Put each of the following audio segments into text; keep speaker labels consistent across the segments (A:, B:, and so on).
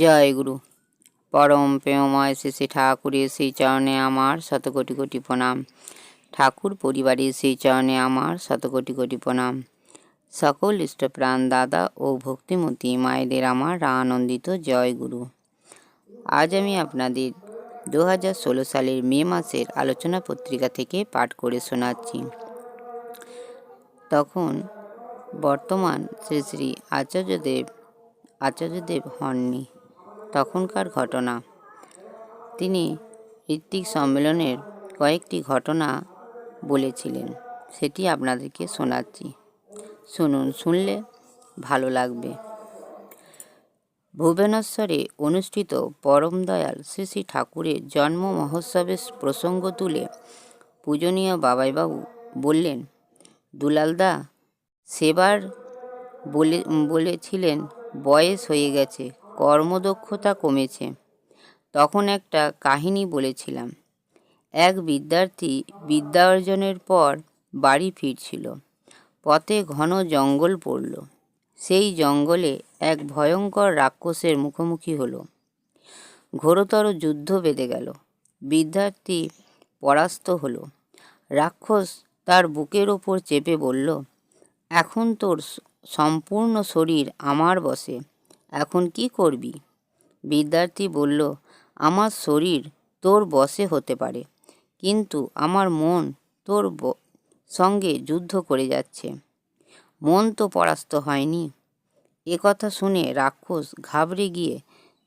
A: জয় গুরু। পরম প্রেমময় শ্রী শ্রী ঠাকুরের সেই চরণে আমার শত কোটি কোটি প্রণাম। ঠাকুর পরিবারের সেই চরণে আমার শত কোটি কোটি প্রণাম। সকল ইষ্টপ্রাণ দাদা ও ভক্তিমতী মায়েদের আমার আনন্দিত জয় গুরু। আজ আমি আপনাদের দু হাজার ষোলো সালের মে মাসের আলোচনা পত্রিকা থেকে পাঠ করে শোনাচ্ছি। তখন বর্তমান শ্রী শ্রী আচার্যদেব আচার্যদেব হননি। তখনকার ঘটনা। তিনি ঋত্বিক সম্মেলনের কয়েকটি ঘটনা বলেছিলেন, সেটি আপনাদেরকে শোনাচ্ছি। শুনুন, শুনলে ভালো লাগবে। ভুবনেশ্বরে অনুষ্ঠিত পরম দয়াল শ্রী শ্রী ঠাকুরের জন্ম মহোৎসবের প্রসঙ্গ তুলে পূজনীয় বাবাইবাবু বললেন, দুলালদা, সেবার বলে, বলেছিলেন, বয়স হয়ে গেছে কর্মদক্ষতা কমেছে। তখন একটা কাহিনী বলেছিলাম। এক বিদ্যার্থী বিদ্যা অর্জনের পর বাড়ি ফিরছিল। পথে ঘন জঙ্গল পড়ল। সেই জঙ্গলে এক ভয়ঙ্কর রাক্ষসের মুখোমুখি হলো। ঘোরতর যুদ্ধ বেঁধে গেল। বিদ্যার্থী পরাস্ত হলো। রাক্ষস তার বুকের ওপর চেপে বলল, এখন তোর সম্পূর্ণ শরীর আমার বসে। এখন কি করবি? বিদ্যার্থী বলল, আমার শরীর তোর বসে হতে পারে, কিন্তু আমার মন তোর সঙ্গে যুদ্ধ করে যাচ্ছে। মন তো পরাস্ত হয়নি। এ কথা শুনে রাক্ষস ঘাবড়ে গিয়ে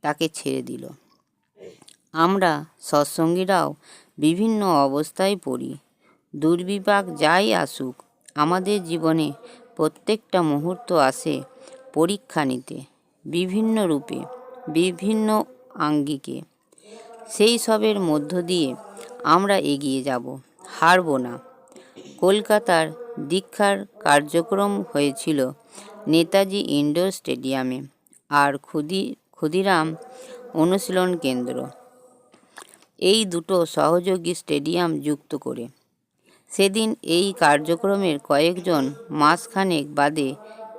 A: তাকে ছেড়ে দিল। আমরা সৎসঙ্গীরাও বিভিন্ন অবস্থায় পড়ি। দুর্বিপাক যাই আসুক, আমাদের জীবনে প্রত্যেকটা মুহূর্ত আসে পরীক্ষা নিতে। বিভিন্ন রূপে, বিভিন্ন আঙ্গিকে। সেই সবের মধ্য দিয়ে আমরা এগিয়ে যাব, হারব না। কলকাতার দীক্ষার কার্যক্রম হয়েছিল নেতাজি ইন্ডোর স্টেডিয়ামে আর ক্ষুদি, ক্ষুদিরাম অনুশীলন কেন্দ্র। এই দুটো সহযোগী স্টেডিয়াম যুক্ত করে। সেদিন এই কার্যক্রমের কয়েকজন মাসখানেক বাদে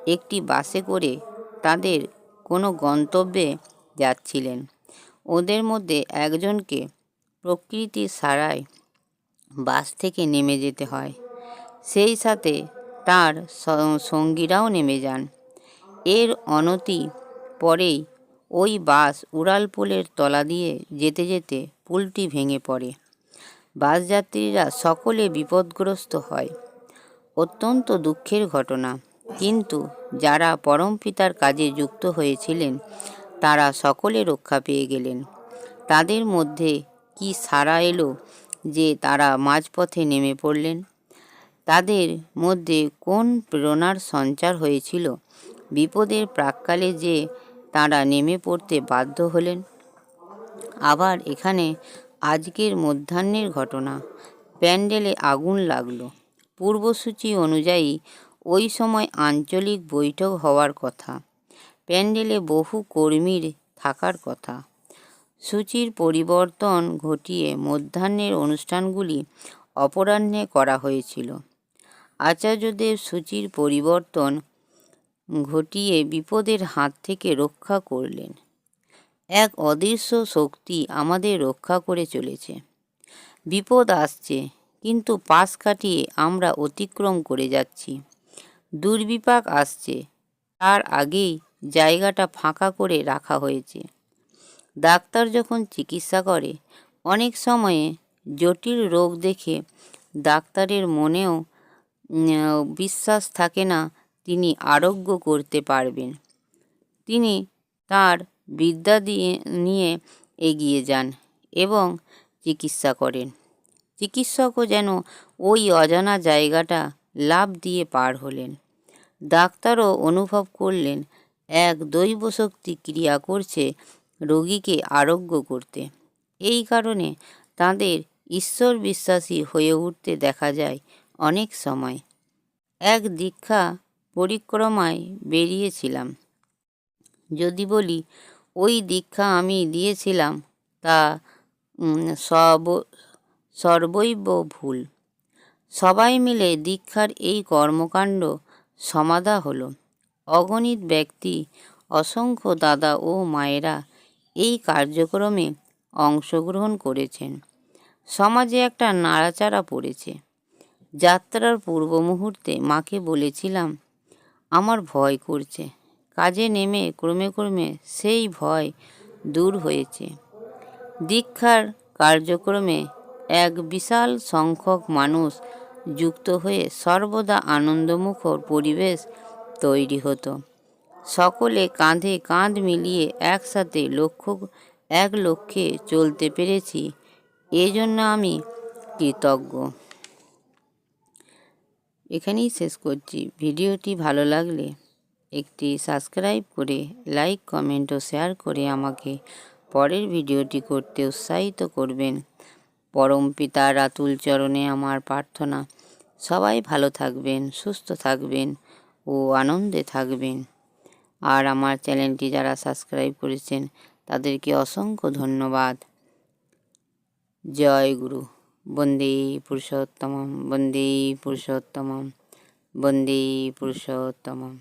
A: একটি বাসে করে তাদের কোনো গন্তব্যে যাচ্ছিলেন। ওদের মধ্যে একজনকে প্রকৃতির সারায় বাস থেকে নেমে যেতে হয়। সেই সাথে তার সঙ্গীরাও নেমে যান। এর অনতি পরেই ওই বাস উড়ালপুলের তলা দিয়ে যেতে যেতে পুলটি ভেঙে পড়ে। বাসযাত্রীরা সকলে বিপদগ্রস্ত হয়। অত্যন্ত দুঃখের ঘটনা। কিন্তু যারা পরম পিতার কাজে যুক্ত হয়েছিলেন, তারা সকলে রক্ষা পেয়ে গেলেন। তাদের মধ্যে কি সারা এলো যে তারা মাঝপথে নেমে পড়লেন? তাদের মধ্যে কোন প্রেরণার সঞ্চার হয়েছিল? বিপদের প্রাককালে যে তারা নেমে পড়তে বাধ্য হলেন? আবার এখানে আজকের মধ্যাহ্নের ঘটনা। প্যান্ডেলে আগুন লাগল। পূর্বসূচি অনুযায়ী ওই সময় আঞ্চলিক বৈঠক হওয়ার কথা। প্যান্ডেলে বহু কর্মীর থাকার কথা। সূচির পরিবর্তন ঘটিয়ে মধ্যাহ্নের অনুষ্ঠানগুলি অপরাহ্নে করা হয়েছিল। আচার্যদেব সূচির পরিবর্তন ঘটিয়ে বিপদের হাত থেকে রক্ষা করলেন। এক অদৃশ্য শক্তি আমাদের রক্ষা করে চলেছে। বিপদ আসছে, কিন্তু পাশ কাটিয়ে আমরা অতিক্রম করে যাচ্ছি। দুর্বিপাক আসছে। তার আগেই জায়গাটা ফাঁকা করে রাখা হয়েছে। ডাক্তার যখন চিকিৎসা করে, অনেক সময়ে জটিল রোগ দেখে ডাক্তারের মনেও বিশ্বাস থাকে না তিনি আরোগ্য করতে পারবেন। তিনি তার বিদ্যা দিয়ে, নিয়ে এগিয়ে যান এবং চিকিৎসা করেন। চিকিৎসকও যেন ওই অজানা জায়গাটা লাভ দিয়ে পার হলেন। ডাক্তারও অনুভব করলেন, এক দৈব শক্তি ক্রিয়া করছে রোগীকে আরোগ্য করতে। এই কারণে তাদের ঈশ্বর বিশ্বাসী হয়ে উঠতে দেখা যায় অনেক সময়। এক দীক্ষা পরিক্রমায় বেরিয়েছিলাম। যদি বলি, ওই দীক্ষা আমি দিয়েছিলাম তা সব, সর্বৈব ভুল। সবাই মিলে দীক্ষার এই কর্মকাণ্ড সমাধা হলো। অগণিত ব্যক্তি, অসংখ্য দাদা ও মায়েরা এই কার্যক্রমে অংশগ্রহণ করেছেন। সমাজে একটা নাড়াচাড়া পড়েছে। যাত্রার পূর্ব মুহূর্তে মাকে বলেছিলাম, আমার ভয় করছে। কাজে নেমে ক্রমে ক্রমে সেই ভয় দূর হয়েছে। দীক্ষার কার্যক্রমে এক বিশাল সংখ্যক মানুষ যুক্ত হয়ে সর্বদা আনন্দমুখর পরিবেশ তৈরি হতো। সকলে কাঁধে কাঁধ মিলিয়ে একসাথে লক্ষ্য, এক লক্ষ্যে চলতে পেরেছি। এজন্য আমি কৃতজ্ঞ। এখানেই শেষ করছি। ভিডিওটি ভালো লাগলে একটি সাবস্ক্রাইব করে, লাইক, কমেন্ট ও শেয়ার করে আমাকে পরের ভিডিওটি করতে উৎসাহিত করবেন। পরম পিতা রাতুল চরণে আমার প্রার্থনা। সবাই ভালো থাকবেন, সুস্থ থাকবেন ও আনন্দে থাকবেন। আর আমার চ্যানেলটি যারা সাবস্ক্রাইব করেছেন, তাদেরকে অসংখ্য ধন্যবাদ। জয় গুরু। বন্দে পুরুষোত্তমম, বন্দে পুরুষোত্তম বন্দে পুরুষোত্তমম।